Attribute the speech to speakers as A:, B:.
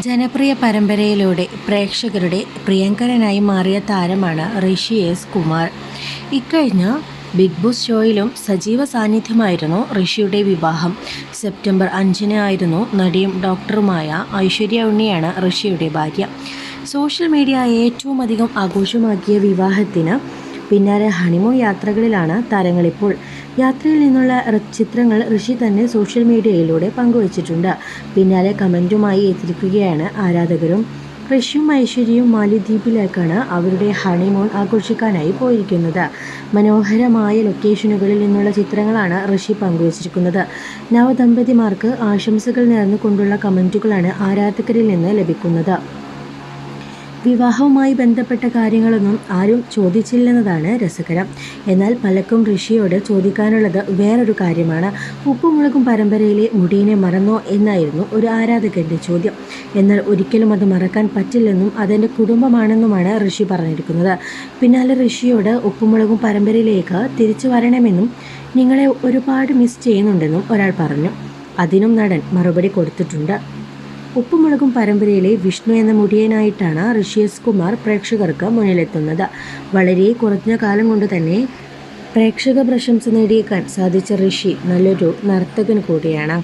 A: ജനപ്രിയ പരമ്പരയിലൂടെ പ്രേക്ഷകരുടെ പ്രിയങ്കരനായി മാറിയ താരമാണ് ഋഷി എസ് കുമാർ. ഇക്കഴിഞ്ഞ ബിഗ് ബോസ് ഷോയിലും സജീവ സാന്നിധ്യമായിരുന്നു ഋഷിയുടെ വിവാഹം. സെപ്റ്റംബർ അഞ്ചിന് ആയിരുന്നു നടിയും ഡോക്ടറുമായ ഐശ്വര്യ ഉണ്ണിയാണ് ഋഷിയുടെ ഭാര്യ. സോഷ്യൽ മീഡിയ ഏറ്റവും അധികം ആഘോഷമാക്കിയ വിവാഹത്തിന് പിന്നാലെ ഹണിമൂൺ യാത്രകളിലാണ് താരങ്ങളിപ്പോൾ. യാത്രയിൽ നിന്നുള്ള ചിത്രങ്ങൾ ഋഷി തന്നെ സോഷ്യൽ മീഡിയയിലൂടെ പങ്കുവച്ചിട്ടുണ്ട്. പിന്നാലെ കമന്റുമായി എത്തിയിരിക്കുകയാണ് ആരാധകരും. ഋഷിയും ഐശ്വര്യയും മാലിദ്വീപിലേക്കാണ് അവരുടെ ഹണിമൂൺ ആഘോഷിക്കാനായി പോയിരിക്കുന്നത്. മനോഹരമായ ലൊക്കേഷനുകളിൽ നിന്നുള്ള ചിത്രങ്ങളാണ് ഋഷി പങ്കുവച്ചിരിക്കുന്നത്. നവദമ്പതിമാർക്ക് ആശംസകൾ നേർന്നുകൊണ്ടുള്ള കമന്റുകളാണ് ആരാധകരിൽ നിന്ന് ലഭിക്കുന്നത്. വിവാഹവുമായി ബന്ധപ്പെട്ട കാര്യങ്ങളൊന്നും ആരും ചോദിച്ചില്ലെന്നതാണ് രസകരം. എന്നാൽ പലക്കും ഋഷിയോട് ചോദിക്കാനുള്ളത് വേറൊരു കാര്യമാണ്. ഉപ്പുമുളകും പരമ്പരയിലെ മുടിയിനെ മറന്നോ എന്നായിരുന്നു ഒരു ആരാധകന്റെ ചോദ്യം. എന്നാൽ ഒരിക്കലും അത് മറക്കാൻ പറ്റില്ലെന്നും അതെന്റെ കുടുംബമാണെന്നുമാണ് ഋഷി പറഞ്ഞിരിക്കുന്നത്. പിന്നാലെ ഋഷിയോട് ഉപ്പുമുളകും പരമ്പരയിലേക്ക് തിരിച്ചു വരണമെന്നും നിങ്ങളെ ഒരുപാട് മിസ് ചെയ്യുന്നുണ്ടെന്നും ഒരാൾ പറഞ്ഞു. അതിനും നടൻ മറുപടി കൊടുത്തിട്ടുണ്ട്. ഉപ്പുമുളകും പരമ്പരയിലെ വിഷ്ണു എന്ന മുടിയനായിട്ടാണ് ഋഷിയസ് കുമാർ പ്രേക്ഷകർക്ക് മുന്നിലെത്തുന്നത്. വളരെ കുറഞ്ഞ കാലം കൊണ്ട് തന്നെ പ്രേക്ഷക പ്രശംസ നേടിയേക്കാൻ സാധിച്ച ഋഷി നല്ലൊരു നർത്തകൻ കൂടിയാണ്.